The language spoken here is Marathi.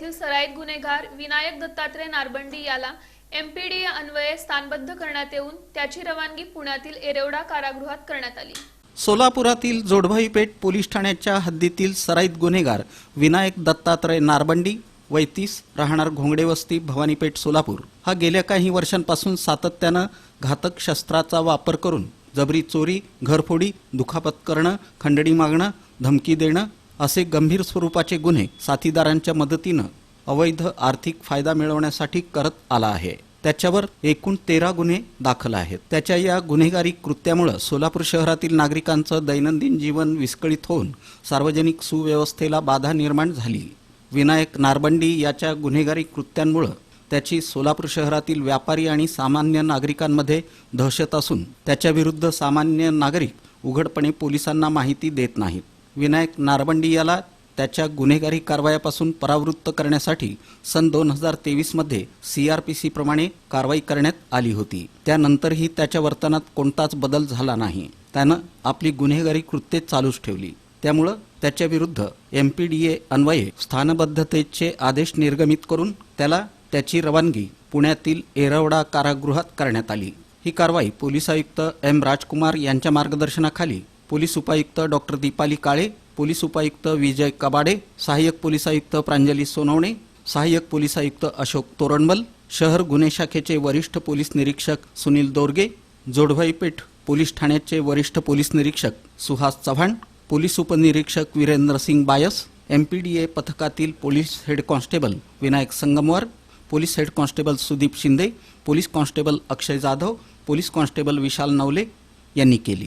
येथील सराईत गुन्हेगार विनायक दत्तात्रय नारबंडी याला एमपीडी अन्वये स्थानबद्ध करण्यात येऊन त्याची रवानगी पुण्यातील एरेवडा कारागृहात करण्यात आली. सोलापुरातील जोडभाई पेठ पोलीस ठाण्याच्या हद्दीतील सराईत गुन्हेगार विनायक दत्तात्रय नारबंडी वय तीस राहणार घोंगडे वस्ती भवानीपेठ सोलापूर हा गेल्या काही वर्षांपासून सातत्यानं घातक शस्त्राचा वापर करून जबरी चोरी घरफोडी दुखापत करणं खंडणी मागणं धमकी देणं असे गंभीर स्वरूपाचे गुन्हे साथीदारांच्या मदतीनं अवैध आर्थिक फायदा मिळवण्यासाठी करत आला आहे. त्याच्यावर एकूण तेरा गुन्हे दाखल आहेत. त्याच्या या गुन्हेगारी कृत्यामुळं सोलापूर शहरातील नागरिकांचं दैनंदिन जीवन विस्कळीत होऊन सार्वजनिक सुव्यवस्थेला बाधा निर्माण झाली. विनायक नारबंडी याच्या गुन्हेगारी कृत्यांमुळं त्याची सोलापूर शहरातील व्यापारी आणि सामान्य नागरिकांमध्ये दहशत असून त्याच्याविरुद्ध सामान्य नागरिक उघडपणे पोलिसांना माहिती देत नाहीत. विनायक नारबंडी याला त्याच्या गुन्हेगारी कारवायापासून परावृत्त करण्यासाठी सन दोन हजार तेवीसमध्ये सी आर पी सीप्रमाणे कारवाई करण्यात आली होती. त्यानंतरही त्याच्या वर्तनात कोणताच बदल झाला नाही. त्यानं आपली गुन्हेगारी कृत्ये चालूच ठेवली. त्यामुळं त्याच्याविरुद्ध एम पी डी ए अन्वये स्थानबद्धतेचे आदेश निर्गमित करून त्याला त्याची रवानगी पुण्यातील एरवडा कारागृहात करण्यात आली. ही कारवाई पोलीस आयुक्त एम राजकुमार यांच्या मार्गदर्शनाखाली पोलीस उपायुक्त डॉक्टर दीपाली काळे पोलीस उपायुक्त विजय कबाडे सहाय्यक पोलीस आयुक्त प्रांजली सोनवणे सहाय्यक पोलीस आयुक्त अशोक तोरणमल शहर गुन्हे शाखेचे वरिष्ठ पोलीस निरीक्षक सुनील दोरगे जोडभाईपेठ पोलीस ठाण्याचे वरिष्ठ पोलीस निरीक्षक सुहास चव्हाण पोलीस उपनिरीक्षक वीरेंद्र सिंग बायस ए पथकातील police head constable Vinayak Sangamwar police head constable Sudeep Shinde police constable Akshay Jadhav police constable Vishal Navale यांनी केली.